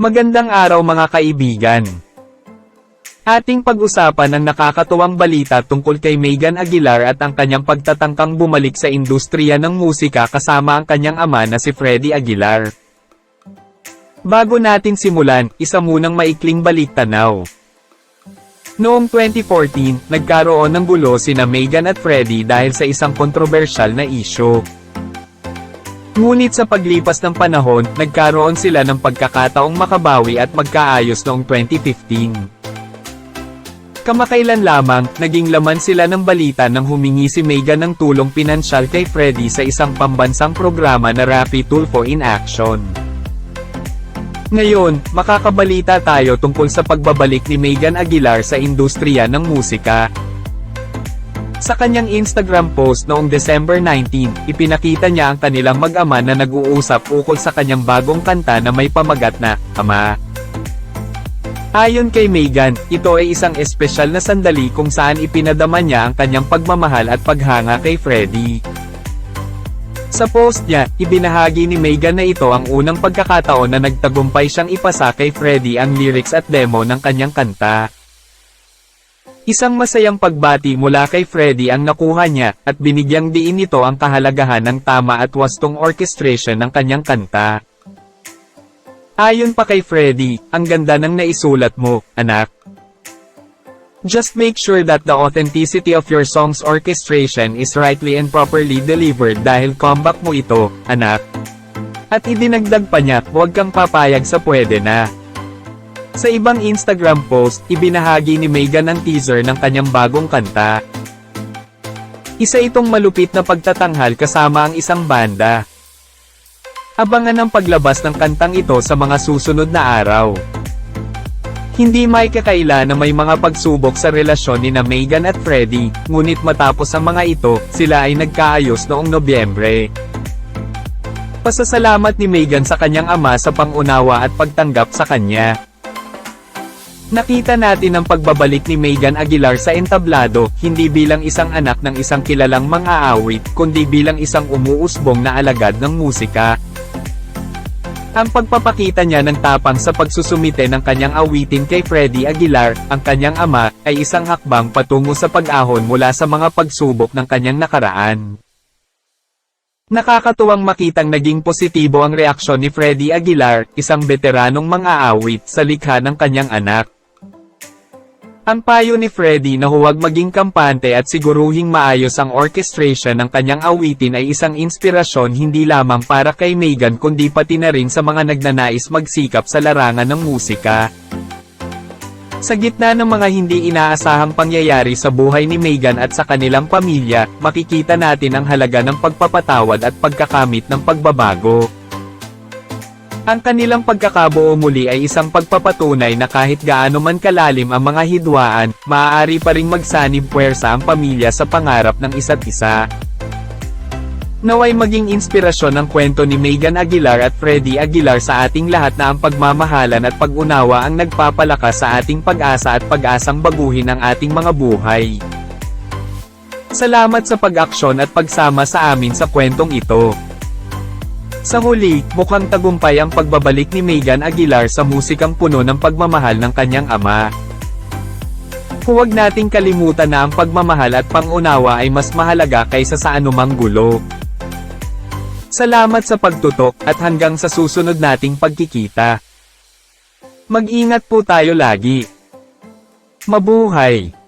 Magandang araw mga kaibigan. Ating pag-usapan ang nakakatuwang balita tungkol kay Megan Aguilar at ang kanyang pagtatangkang bumalik sa industriya ng musika kasama ang kanyang ama na si Freddie Aguilar. Bago natin simulan, isa munang maikling baliktanaw. Noong 2014, nagkaroon ng gulo sina Megan at Freddie dahil sa isang kontrobersyal na issue. Ngunit sa paglipas ng panahon, nagkaroon sila ng pagkakataong makabawi at magkaayos noong 2015. Kamakailan lamang, naging laman sila ng balita nang humingi si Megan ng tulong pinansyal kay Freddie sa isang pambansang programa na Rapid Tulfo in Action. Ngayon, makakabalita tayo tungkol sa pagbabalik ni Megan Aguilar sa industriya ng musika. Sa kanyang Instagram post noong December 19, ipinakita niya ang kanilang mag-ama na nag-uusap ukol sa kanyang bagong kanta na may pamagat na, Ama. Ayon kay Megan, ito ay isang espesyal na sandali kung saan ipinadama niya ang kanyang pagmamahal at paghanga kay Freddie. Sa post niya, ibinahagi ni Megan na ito ang unang pagkakataon na nagtagumpay siyang ipasa kay Freddie ang lyrics at demo ng kanyang kanta. Isang masayang pagbati mula kay Freddie ang nakuha niya, at binigyang diin nito ang kahalagahan ng tama at wastong orchestration ng kanyang kanta. Ayon pa kay Freddie, ang ganda ng naisulat mo, anak. Just make sure that the authenticity of your song's orchestration is rightly and properly delivered dahil comeback mo ito, anak. At idinagdag pa niya, huwag kang papayag sa pwede na. Sa ibang Instagram post, ibinahagi ni Megan ang teaser ng kanyang bagong kanta. Isa itong malupit na pagtatanghal kasama ang isang banda. Abangan ang paglabas ng kantang ito sa mga susunod na araw. Hindi may kakaila na may mga pagsubok sa relasyon ni na Megan at Freddie, ngunit matapos ang mga ito, sila ay nagkaayos noong Nobyembre. Pasasalamat ni Megan sa kanyang ama sa pangunawa at pagtanggap sa kanya. Nakita natin ang pagbabalik ni Megan Aguilar sa entablado, hindi bilang isang anak ng isang kilalang mang-aawit, kundi bilang isang umuusbong na alagad ng musika. Ang pagpapakita niya ng tapang sa pagsusumite ng kanyang awitin kay Freddie Aguilar, ang kanyang ama, ay isang hakbang patungo sa pag-ahon mula sa mga pagsubok ng kanyang nakaraan. Nakakatuwang makitang naging positibo ang reaksyon ni Freddie Aguilar, isang veteranong mang-aawit, sa likha ng kanyang anak. Ang payo ni Freddie na huwag maging kampante at siguruhing maayos ang orchestration ng kanyang awitin ay isang inspirasyon hindi lamang para kay Megan kundi pati na rin sa mga nagnanais magsikap sa larangan ng musika. Sa gitna ng mga hindi inaasahang pangyayari sa buhay ni Megan at sa kanilang pamilya, makikita natin ang halaga ng pagpapatawad at pagkakamit ng pagbabago. Ang kanilang pagkakabuo muli ay isang pagpapatunay na kahit gaano man kalalim ang mga hidwaan, maaari pa ring magsanib puwersa ang pamilya sa pangarap ng isa't isa. Naway maging inspirasyon ang kwento ni Megan Aguilar at Freddie Aguilar sa ating lahat na ang pagmamahalan at pag-unawa ang nagpapalakas sa ating pag-asa at pag-asang baguhin ang ating mga buhay. Salamat sa pag-aksyon at pagsama sa amin sa kwentong ito. Sa huli, mukhang tagumpay ang pagbabalik ni Megan Aguilar sa musikang puno ng pagmamahal ng kanyang ama. Huwag nating kalimutan na ang pagmamahal at pangunawa ay mas mahalaga kaysa sa anumang gulo. Salamat sa pagtutok, at hanggang sa susunod nating pagkikita. Mag-ingat po tayo lagi. Mabuhay!